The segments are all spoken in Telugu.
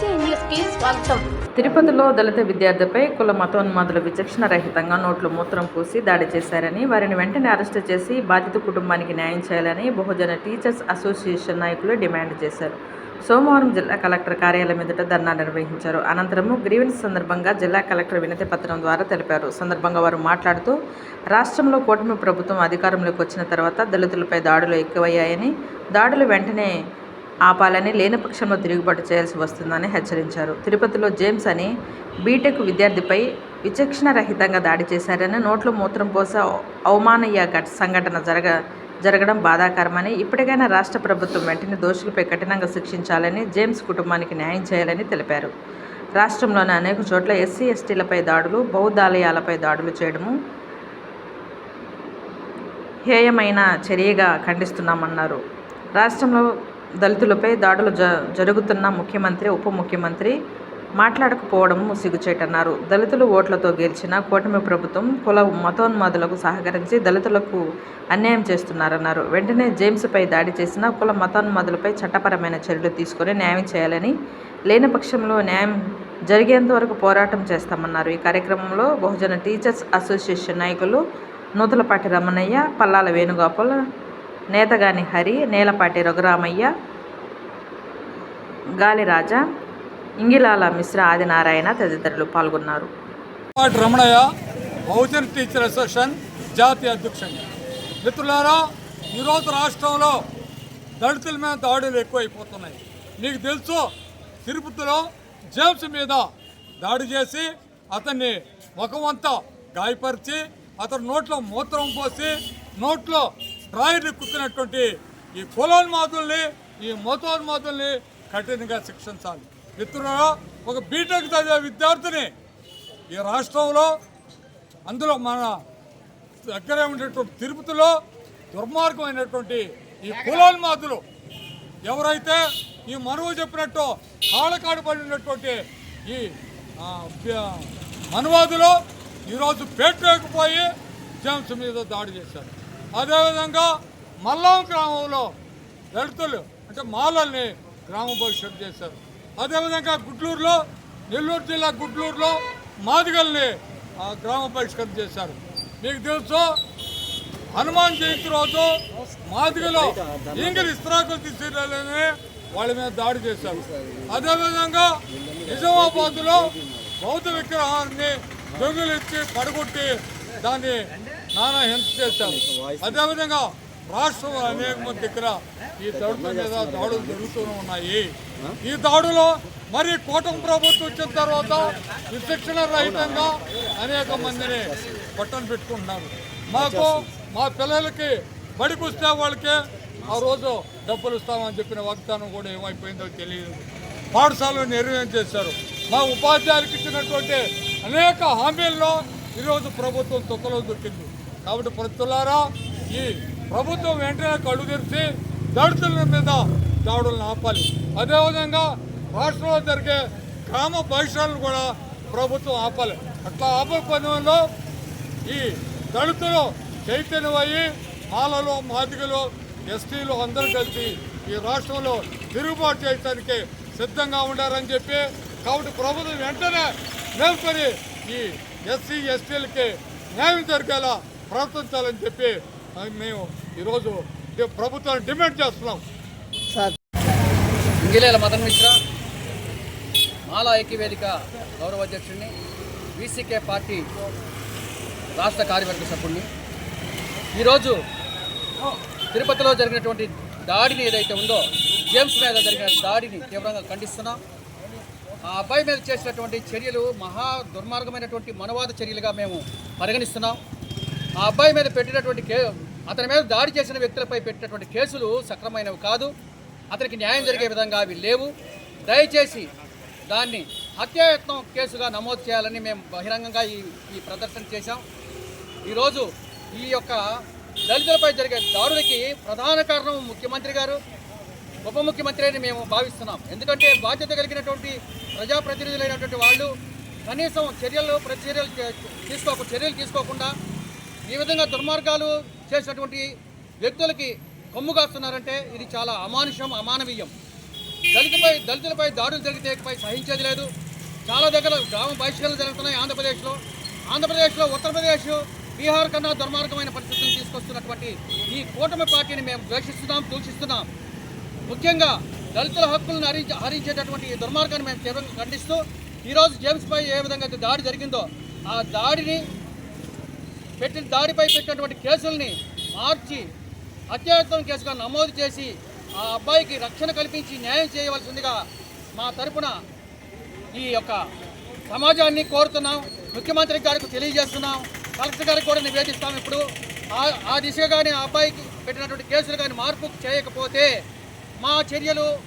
బీసీ స్వాగతం. తిరుపతిలో దళిత విద్యార్థిపై కుల మతోన్మాదులు విచక్షణ రహితంగా నోట్లు మూత్రం పూసి దాడి చేశారని వారిని వెంటనే అరెస్టు చేసి బాధిత కుటుంబానికి న్యాయం చేయాలని బహుజన టీచర్స్ అసోసియేషన్ నాయకులు డిమాండ్ చేశారు. సోమవారం జిల్లా కలెక్టర్ కార్యాలయం ఎదుట ధర్నా నిర్వహించారు. అనంతరము గ్రీవెన్స్ సందర్భంగా జిల్లా కలెక్టర్ వినతి పత్రం ద్వారా తెలిపారు. సందర్భంగా వారు మాట్లాడుతూ రాష్ట్రంలో కూటమి ప్రభుత్వం అధికారంలోకి వచ్చిన తర్వాత దళితులపై దాడులు ఎక్కువయ్యాయని దాడులు వెంటనే ఆపాలని లేని పక్షంలో తిరుగుబాటు చేయాల్సి వస్తుందని హెచ్చరించారు. తిరుపతిలో జేమ్స్ అని బీటెక్ విద్యార్థిపై విచక్షణ రహితంగా దాడి చేశారని నోట్లో మూత్రం పోస అవమానయ్య ఘట సంఘటన జరగ జరగడం బాధాకరమని ఇప్పటికైనా రాష్ట్ర ప్రభుత్వం వెంటనే దోషులపై కఠినంగా శిక్షించాలని జేమ్స్ కుటుంబానికి న్యాయం చేయాలని తెలిపారు. రాష్ట్రంలోని అనేక చోట్ల ఎస్సీ ఎస్టీలపై దాడులు బౌద్ధాలయాలపై దాడులు చేయడము హేయమైన చర్యగా ఖండిస్తున్నామన్నారు. రాష్ట్రంలో దళితులపై దాడులు జ జరుగుతున్న ముఖ్యమంత్రి ఉప ముఖ్యమంత్రి మాట్లాడకపోవడం సిగ్గుచేటన్నారు. దళితులు ఓట్లతో గెలిచిన కూటమి ప్రభుత్వం కుల మతోన్మాదులకు సహకరించి దళితులకు అన్యాయం చేస్తున్నారన్నారు. వెంటనే జేమ్స్పై దాడి చేసిన కుల మతోన్మాదులపై చట్టపరమైన చర్యలు తీసుకొని న్యాయం చేయాలని లేని పక్షంలో న్యాయం జరిగేంత వరకు పోరాటం చేస్తామన్నారు. ఈ కార్యక్రమంలో బహుజన టీచర్స్ అసోసియేషన్ నాయకులు నూతలపాటి రమణయ్య పల్లాల వేణుగోపాల్ నేతగాని హరి నేలపాటి రఘురామయ్య గాలిరాజా ఇంగిలాల మిశ్ర ఆదినారాయణ తదితరులు పాల్గొన్నారు. రమణయ్య బహుజన్ టీచర్ అసోసియేషన్ జాతీయ అధ్యక్షుడు మిత్రులారా ఈరోజు రాష్ట్రంలో దళితుల మీద దాడులు ఎక్కువైపోతున్నాయి. నీకు తెలుసు తిరుపతిలో జేమ్స్ మీద దాడి చేసి అతన్ని ముఖమంతా గాయపరిచి అతని నోట్లో మూత్రం పోసి నోట్లో డ్రాయర్ని కుక్కినటువంటి ఈ కులోన్మాదుల్ని ఈ మతోన్మాదుల్ని కఠినంగా శిక్షించాలి. మిత్రులారా ఒక బీటెక్ చదివే విద్యార్థిని ఈ రాష్ట్రంలో అందులో మన దగ్గరే ఉండేటువంటి తిరుపతిలో దుర్మార్గమైనటువంటి ఈ కులోన్మాదులు ఎవరైతే ఈ మనువు చెప్పినట్టు కాళ్ళకాడు పడినటువంటి ఈ మనువాదులు ఈరోజు పేటలేకపోయి జేమ్స్ మీద దాడి చేశారు. అదేవిధంగా మల్లం గ్రామంలో దళితులు అంటే మాలల్ని గ్రామ భవిష్యత్తు చేశారు. అదేవిధంగా గుడ్లూరులో నెల్లూరు జిల్లా గుడ్లూరులో మాదిగల్ని గ్రామ పరిష్కరణ చేశారు. మీకు తెలుసు హనుమాన్ జయంతి రోజు మాదిగలో ఇంగిలి ఇస్త్రాకులు తీసుకెళ్ళని వాళ్ళ మీద దాడి చేశారు. అదేవిధంగా నిజామాబాద్లో బౌద్ధ విగ్రహాన్ని దొంగలిచ్చి పడగొట్టి దాన్ని నానా హింస చేశారు అదేవిధంగా రాష్ట్రంలో అనేక మంది దగ్గర ఈ దళితుల మీద దాడులు జరుగుతూనే ఉన్నాయి. ఈ దాడులో మరి కూటమి ప్రభుత్వం వచ్చిన తర్వాత విశిక్షణ రహితంగా అనేక మందిని పట్టణ పెట్టుకుంటున్నారు. మాకు మా పిల్లలకి బడికి వస్తే వాళ్ళకి ఆ రోజు డబ్బులు ఇస్తామని చెప్పిన వాగ్దానం కూడా ఏమైపోయిందో తెలియదు. పాఠశాలను నిర్వహణ చేశారు. మా ఉపాధ్యాయులకు ఇచ్చినటువంటి అనేక హామీల్లో ఈరోజు ప్రభుత్వం తొక్కలో దొరికింది. కాబట్టి ప్రతులారా ఈ ప్రభుత్వం వెంటనే కళ్ళు తెరిచి దళితుల మీద దాడులను ఆపాలి. అదేవిధంగా రాష్ట్రంలో జరిగే గ్రామ బహిష్కరణలు కూడా ప్రభుత్వం ఆపాలి. అట్లా ఆపకపోవడంలో ఈ దళితులు చైతన్యమయ్యి మాలలు మాదిగలు ఎస్టీలు అందరూ కలిసి ఈ రాష్ట్రంలో తిరుగుబాటు చేయడానికి సిద్ధంగా ఉండారని చెప్పి కాబట్టి ప్రభుత్వం వెంటనే మేల్కొని ఈ ఎస్సీ ఎస్టీలకి న్యాయం జరిగేలా ప్రవర్తించాలని చెప్పి మేము ఈరోజు ఈ ప్రభుత్వాన్ని డిమాండ్ చేస్తున్నాం. ఇంగిలేల మదన్ మిశ్రా మాలా ఐక్యవేదిక గౌరవ అధ్యక్షుడిని వీసీకే పార్టీ రాష్ట్ర కార్యవర్గ సభ్యుడిని ఈరోజు తిరుపతిలో జరిగినటువంటి దాడిని ఏదైతే ఉందో జేమ్స్ మీద జరిగిన దాడిని తీవ్రంగా ఖండిస్తున్నాం. ఆ అబ్బాయి మీద చేసినటువంటి చర్యలు మహా దుర్మార్గమైనటువంటి మనవాద చర్యలుగా మేము పరిగణిస్తున్నాం. ఆ అబ్బాయి మీద పెట్టినటువంటి కే అతని మీద దాడి చేసిన వ్యక్తులపై పెట్టినటువంటి కేసులు సక్రమైనవి కాదు. అతనికి న్యాయం జరిగే విధంగా అవి లేవు. దయచేసి దాన్ని హత్యాయత్నం కేసుగా నమోదు చేయాలని మేము బహిరంగంగా ఈ ఈ ప్రదర్శన చేశాం. ఈరోజు ఈ యొక్క దళితులపై జరిగే దాడులకి ప్రధాన కారణం ముఖ్యమంత్రి గారు ఉప ముఖ్యమంత్రి అని మేము భావిస్తున్నాం. ఎందుకంటే బాధ్యత కలిగినటువంటి ప్రజాప్రతినిధులైనటువంటి వాళ్ళు కనీసం చర్యలు ప్రతిచర్యలు తీసుకోక చర్యలు తీసుకోకుండా ఈ విధంగా దుర్మార్గాలు చేసినటువంటి వ్యక్తులకి కొమ్ము కాస్తున్నారంటే ఇది చాలా అమానుషం అమానవీయం. దళితపై దళితులపై దాడులు జరిగితే పై సహించేది లేదు. చాలా దగ్గర గ్రామ బహిష్కరణలు జరుగుతున్నాయి ఆంధ్రప్రదేశ్లో. ఆంధ్రప్రదేశ్లో ఉత్తరప్రదేశ్ బీహార్ కన్నా దుర్మార్గమైన పరిస్థితులను తీసుకొస్తున్నటువంటి ఈ కూటమి పార్టీని మేము ద్వేషిస్తున్నాం దూషిస్తున్నాం. ముఖ్యంగా దళితుల హక్కులను హరించి హరించేటటువంటి ఈ దుర్మార్గాన్ని మేము తీవ్రంగా ఖండిస్తూ ఈరోజు జేమ్స్పై ఏ విధంగా అయితే దాడి జరిగిందో ఆ దాడిని పెట్టిన దాడిపై పెట్టినటువంటి కేసుల్ని మార్చి హత్యాయత్నం కేసుగా నమోదు చేసి ఆ అబ్బాయికి రక్షణ కల్పించి న్యాయం చేయవలసిందిగా మా తరపున ఈ యొక్క సమాజాన్ని కోరుతున్నాం. ముఖ్యమంత్రి గారికి తెలియజేస్తున్నాం. కలెక్టర్ గారికి కూడా నివేదిస్తాం ఇప్పుడు. ఆ- దిశగా కానీ ఆ అబ్బాయికి పెట్టినటువంటి కేసులు కానీ మార్పు చేయకపోతే మా చర్యలు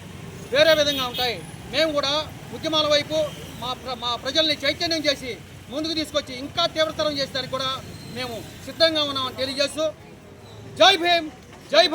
వేరే విధంగా ఉంటాయి. మేము కూడా ఉద్యమాల వైపు మా ప్ర- మా ప్రజల్ని చైతన్యం చేసి ముందుకు తీసుకొచ్చి ఇంకా తీవ్రతరం చేసేదానికి కూడా మేము సిద్ధంగా ఉన్నామని తెలియజేస్తూ జై భీమ్ జై